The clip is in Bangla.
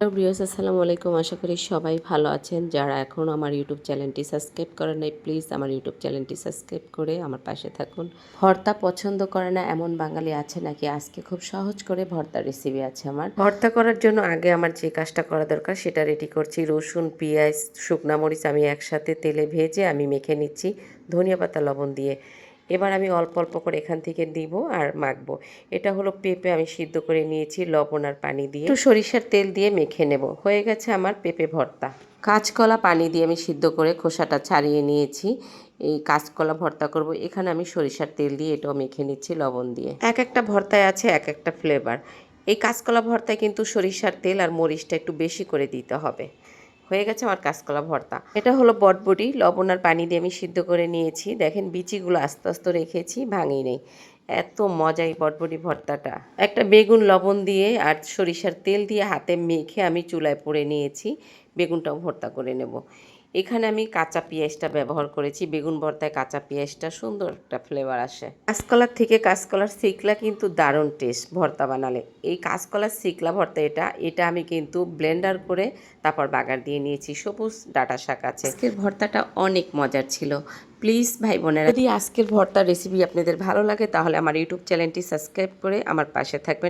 ব্রিয়াস আসসালামু আলাইকুম। আশা করি সবাই ভালো আছেন। যারা এখন আমার ইউটিউব চ্যানেলটি সাবস্ক্রাইব করেন নাই, প্লিজ আমার ইউটিউব চ্যানেলটি সাবস্ক্রাইব করে আমার পাশে থাকুন। ভর্তা পছন্দ করে না এমন বাঙালি আছে নাকি? আজকে খুব সহজ করে ভর্তার রেসিপি আছে আমার। ভর্তা করার জন্য আগে আমার যে কাজটা করা দরকার, সেটা রেডি করছি। রসুন, পেঁয়াজ, শুকনা মরিচ আমি একসাথে তেলে ভেজে আমি মেখে নিচ্ছি। ধনিয়া পাতা, লবণ দিয়ে। এবার আমি অল্প অল্প করে এখান থেকে দিব আর মাখবো। এটা হলো পেঁপে আমি সিদ্ধ করে নিয়েছি, লবণ আর পানি দিয়ে। একটু সরিষার তেল দিয়ে মেখে নেব। হয়ে গেছে আমার পেঁপে ভর্তা। কাঁচকলা পানি দিয়ে আমি সিদ্ধ করে খোসাটা ছাড়িয়ে নিয়েছি। এই কাঁচকলা ভর্তা করব। এখানে আমি সরিষার তেল দিয়ে এটাও মেখে নিচ্ছি লবণ দিয়ে। এক একটা ভর্তায় আছে এক একটা ফ্লেভার এই কাঁচকলা ভর্তায় কিন্তু সরিষার তেল আর মরিচটা একটু বেশি করে দিতে হবে। হয়ে গেছে আমার কাঁচকলা ভর্তা। এটা হলো বটবটি। লবণ আর পানি দিয়ে আমি সিদ্ধ করে নিয়েছি। দেখেন বিচিগুলো আস্তে আস্তে রেখেছি ভাঙি নেই। এত মজাই বটবটি ভর্তাটা। একটা বেগুন লবণ দিয়ে আর সরিষার তেল দিয়ে হাতে মেখে আমি চুলায় পড়ে নিয়েছি। বেগুনটাও ভর্তা করে নেব। এখানে আমি কাঁচা পেঁয়াজটা ব্যবহার করেছি। বেগুন ভর্তায় কাঁচা পেঁয়াজটা সুন্দর একটা ফ্লেভার আসে। কাঁচকলার থেকে কাঁচকলার সিকলা কিন্তু দারুণ টেস্ট ভর্তা বানালে। এই কাঁচকলার সিকলা ভর্তা এটা এটা আমি কিন্তু ব্লেন্ডার করে তারপর বাগার দিয়ে নিয়েছি সবুজ ডাটা শাক আছে। আজকের ভর্তাটা অনেক মজার ছিল। প্লিজ ভাই বোনেরা, যদি আজকের ভর্তার রেসিপি আপনাদের ভালো লাগে তাহলে আমার ইউটিউব চ্যানেলটি সাবস্ক্রাইব করে আমার পাশে থাকবেন।